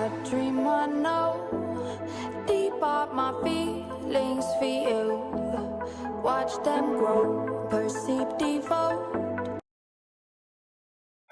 I dream I know deep up my feelings for you. Watch them grow, perceive devote.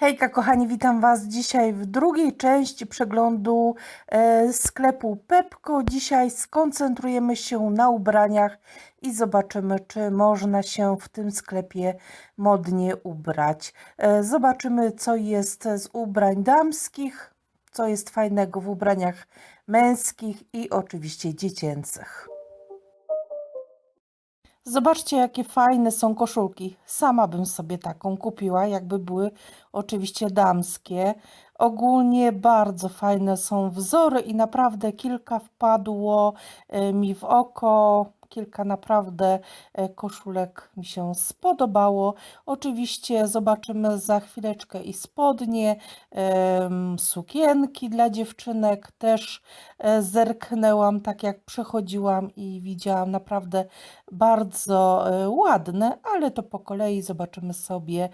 Hejka kochani, witam Was dzisiaj w drugiej części przeglądu e, sklepu Pepko. Dzisiaj skoncentrujemy się na ubraniach i zobaczymy, czy można się w tym sklepie modnie ubrać. E, zobaczymy, co jest z ubrań damskich, co jest fajnego w ubraniach męskich i oczywiście dziecięcych. Zobaczcie, jakie fajne są koszulki. Sama bym sobie taką kupiła, jakby były oczywiście damskie. Ogólnie bardzo fajne są wzory i naprawdę kilka wpadło e, mi w oko. Kilka naprawdę e, koszulek mi się spodobało. Oczywiście zobaczymy za chwileczkę i spodnie, sukienki dla dziewczynek. Też e, zerknęłam tak jak przechodziłam i widziałam naprawdę bardzo e, ładne, ale to po kolei zobaczymy sobie,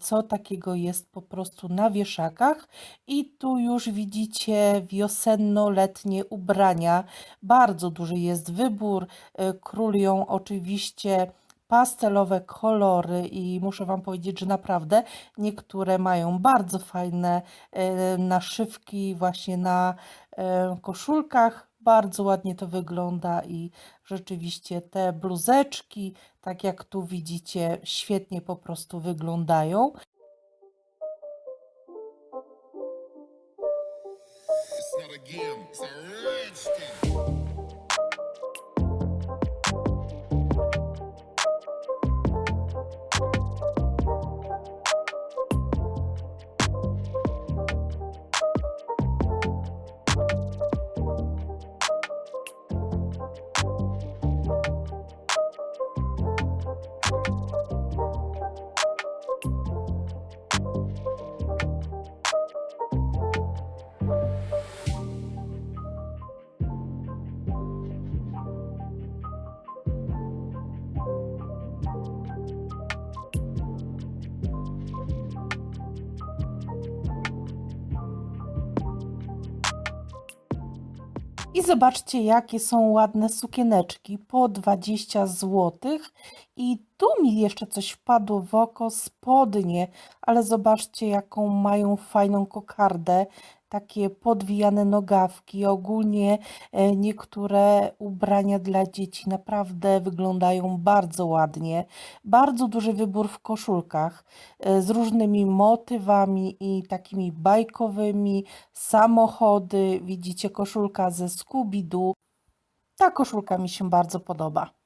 co takiego jest po prostu na wieszakach. I tu już widzicie wiosenno-letnie ubrania. Bardzo duży jest wybór. E, Królują oczywiście pastelowe kolory i muszę Wam powiedzieć, że naprawdę niektóre mają bardzo fajne e, naszywki właśnie na e, koszulkach. Bardzo ładnie to wygląda i rzeczywiście te bluzeczki, tak jak tu widzicie, świetnie po prostu wyglądają. It's not a game, it's a I zobaczcie, jakie są ładne sukieneczki. Po 20 zł. I tu mi jeszcze coś wpadło w oko, spodnie, ale zobaczcie, jaką mają fajną kokardę, takie podwijane nogawki. Ogólnie e, niektóre ubrania dla dzieci naprawdę wyglądają bardzo ładnie. Bardzo duży wybór w koszulkach e, z różnymi motywami i takimi bajkowymi, samochody. Widzicie koszulka ze Scooby-Doo. Ta koszulka mi się bardzo podoba.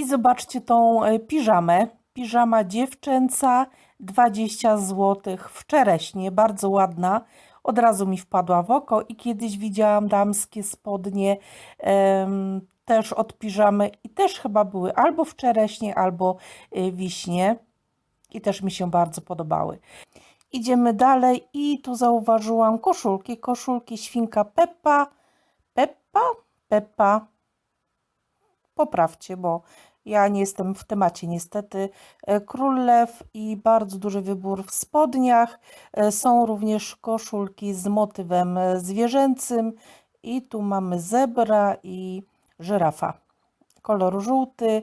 I zobaczcie tą e, piżamę. Piżama dziewczęca, 20 zł w bardzo ładna. Od razu mi wpadła w oko i kiedyś widziałam damskie spodnie em, też od piżamy i też chyba były albo w albo y, wiśnie i też mi się bardzo podobały. Idziemy dalej i tu zauważyłam koszulki. Koszulki świnka Peppa. Peppa? Peppa. Poprawcie, bo ja nie jestem w temacie niestety. E, Król Lew i bardzo duży wybór w spodniach. E, Są również koszulki z motywem e, zwierzęcym i tu mamy zebra i żyrafa. Kolor żółty,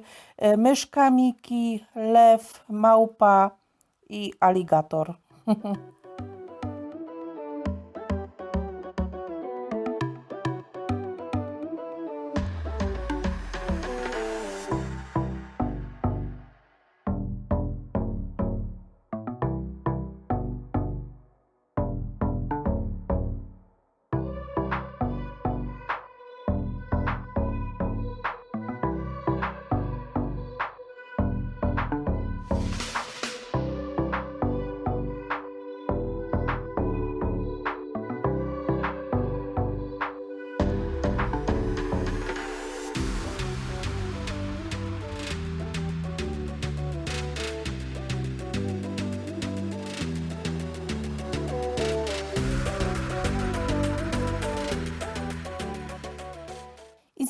myszka Miki, lew, małpa i aligator.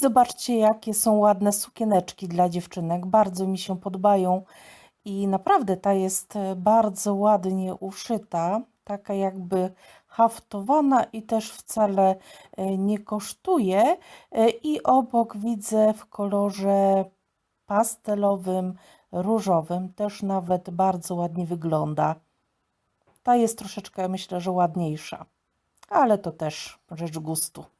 zobaczcie, jakie są ładne sukieneczki dla dziewczynek. Bardzo mi się podobają. I naprawdę ta jest e, bardzo ładnie uszyta, taka jakby haftowana i też wcale e, nie kosztuje. E, I obok widzę w kolorze pastelowym, różowym, też nawet bardzo ładnie wygląda. Ta jest troszeczkę, myślę, że ładniejsza, ale to też rzecz gustu.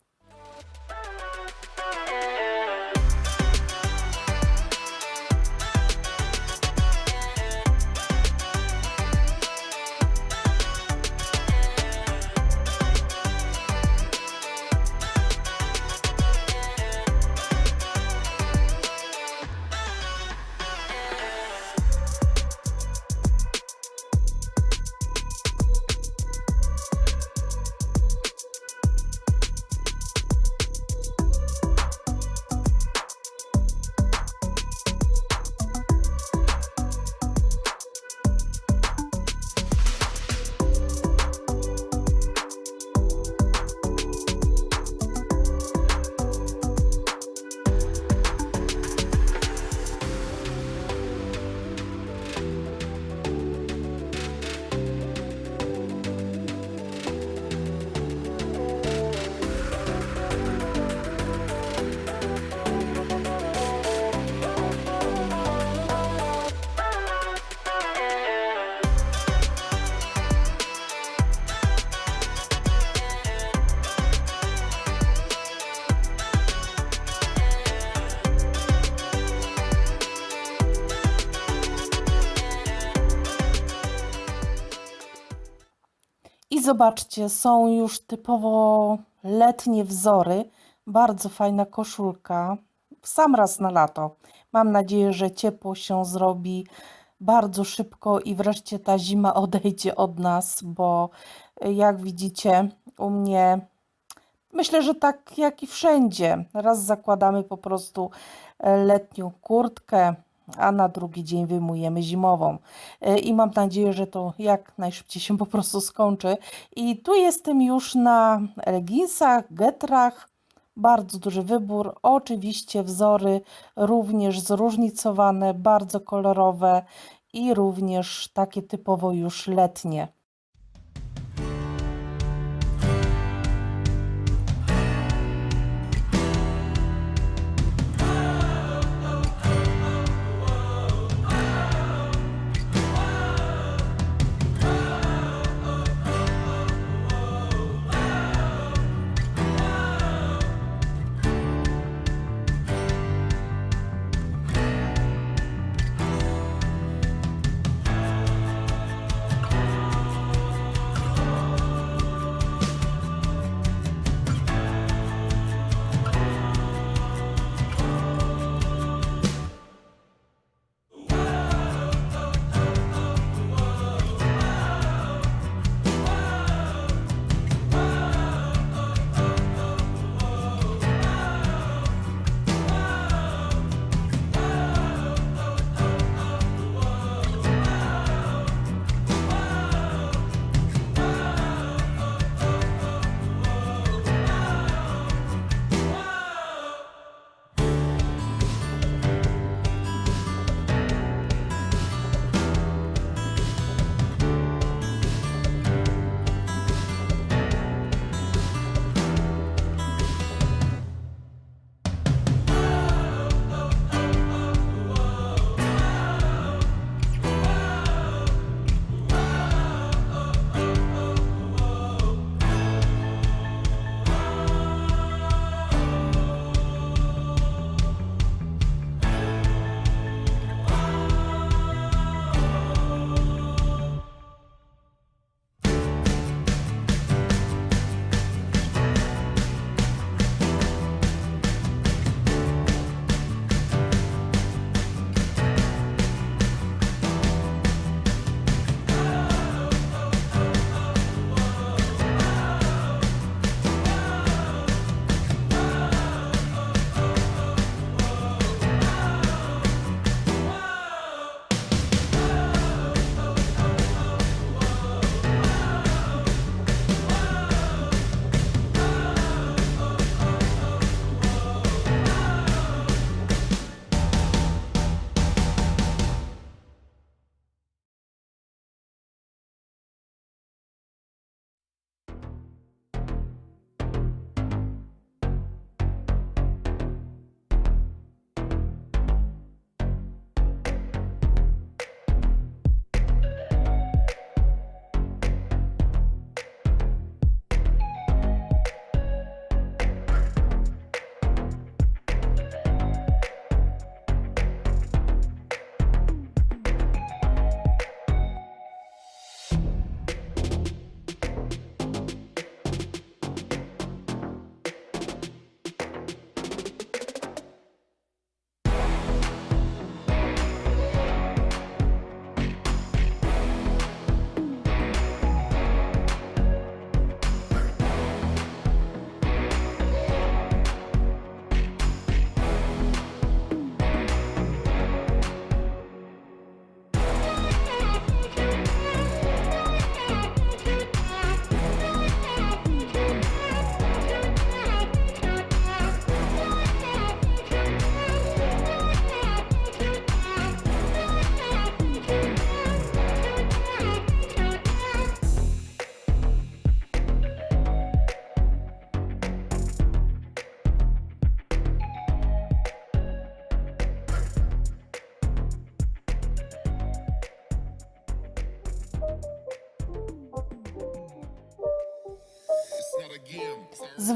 Zobaczcie, są już typowo letnie wzory. Bardzo fajna koszulka. Sam raz na lato. Mam nadzieję, że ciepło się zrobi bardzo szybko i wreszcie ta zima odejdzie od nas, bo y, jak widzicie, u mnie myślę, że tak jak i wszędzie. Raz zakładamy po prostu e, letnią kurtkę, a na drugi dzień wyjmujemy zimową. E, I mam nadzieję, że to jak najszybciej się po prostu skończy. I tu jestem już na leginsach, getrach. Bardzo duży wybór. Oczywiście wzory również zróżnicowane, bardzo kolorowe i również takie typowo już letnie.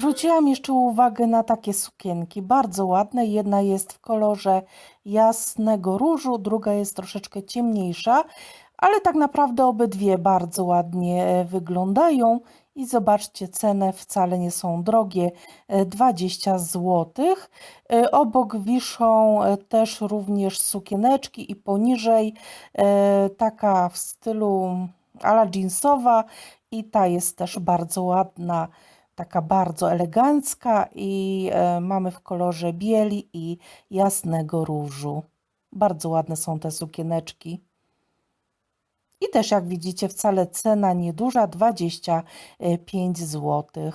Zwróciłam jeszcze uwagę na takie sukienki, bardzo ładne. Jedna jest w kolorze jasnego różu, druga jest troszeczkę ciemniejsza, ale tak naprawdę obydwie bardzo ładnie e, wyglądają. I zobaczcie, ceny wcale nie są drogie, e, 20 zł. Obok wiszą e, też również sukieneczki i poniżej e, taka w stylu ala jeansowa i ta jest też bardzo ładna taka bardzo elegancka i e, mamy w kolorze bieli i jasnego różu. Bardzo ładne są te sukieneczki. I też jak widzicie wcale cena nieduża, 25 zł.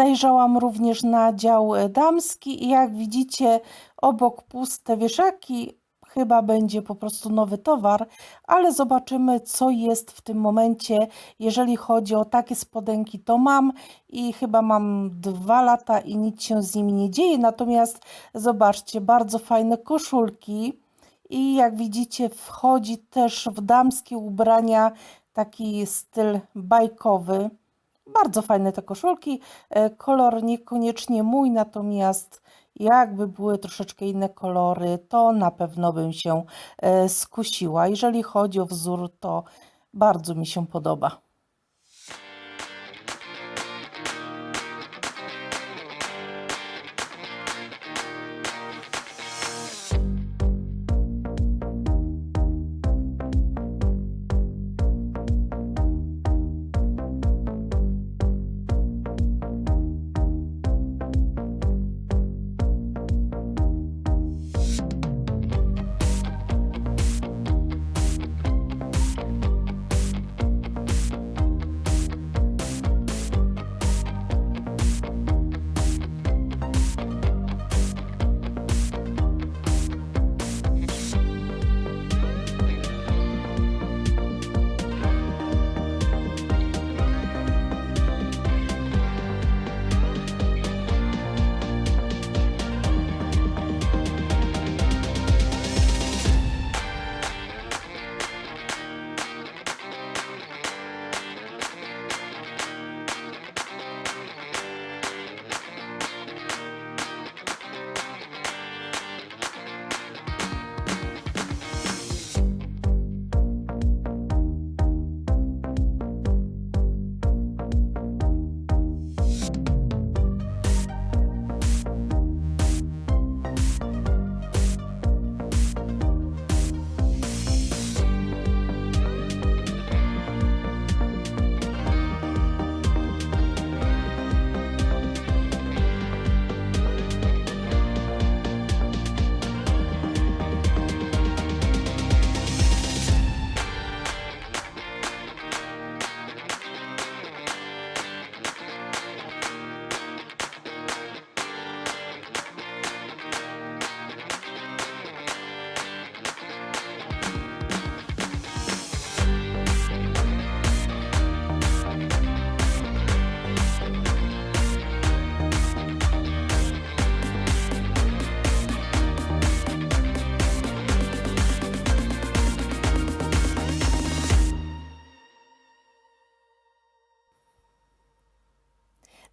Zajrzałam również na dział e, damski i jak widzicie obok puste wieszaki chyba będzie po prostu nowy towar, ale zobaczymy co jest w tym momencie. Jeżeli chodzi o takie spodenki to mam i chyba mam dwa lata i nic się z nimi nie dzieje. Natomiast zobaczcie, bardzo fajne koszulki i jak widzicie wchodzi też w damskie ubrania taki styl bajkowy. Bardzo fajne te koszulki. E, Kolor niekoniecznie mój, natomiast jakby były troszeczkę inne kolory, to na pewno bym się e, skusiła. Jeżeli chodzi o wzór, to bardzo mi się podoba.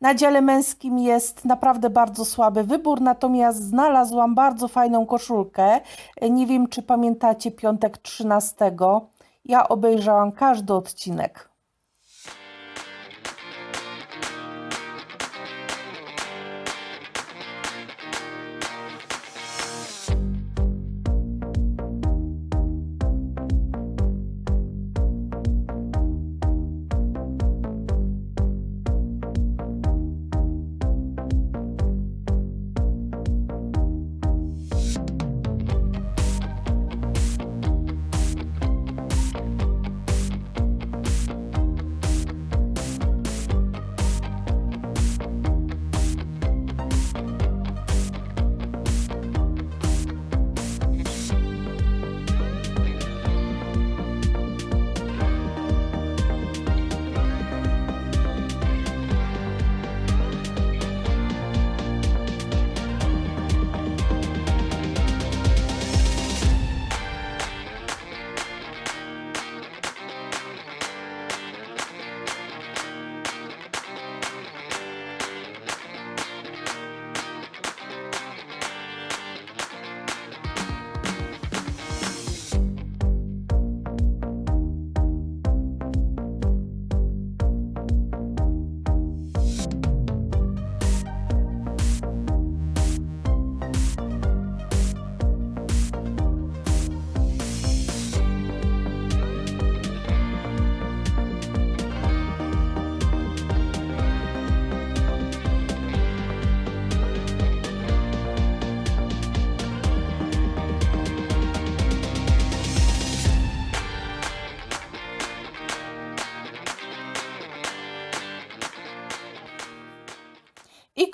Na dziale męskim jest naprawdę bardzo słaby wybór, natomiast znalazłam bardzo fajną koszulkę. Nie wiem, czy pamiętacie piątek 13. Ja obejrzałam każdy odcinek.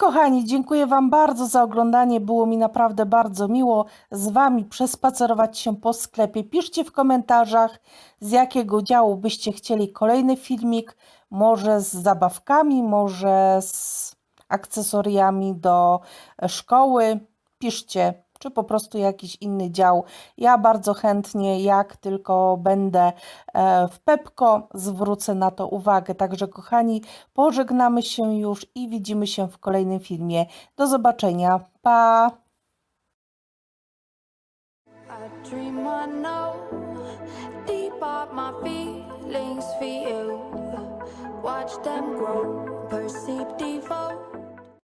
Kochani, dziękuję Wam bardzo za oglądanie. Było mi naprawdę bardzo miło z Wami przespacerować się po sklepie. Piszcie w komentarzach, z jakiego działu byście chcieli kolejny filmik. Może z zabawkami, może z akcesoriami do szkoły. Piszcie, czy po prostu jakiś inny dział. Ja bardzo chętnie, jak tylko będę e, w Pepko, zwrócę na to uwagę. Także, kochani, pożegnamy się już i widzimy się w kolejnym filmie. Do zobaczenia. Pa! Watch them grow.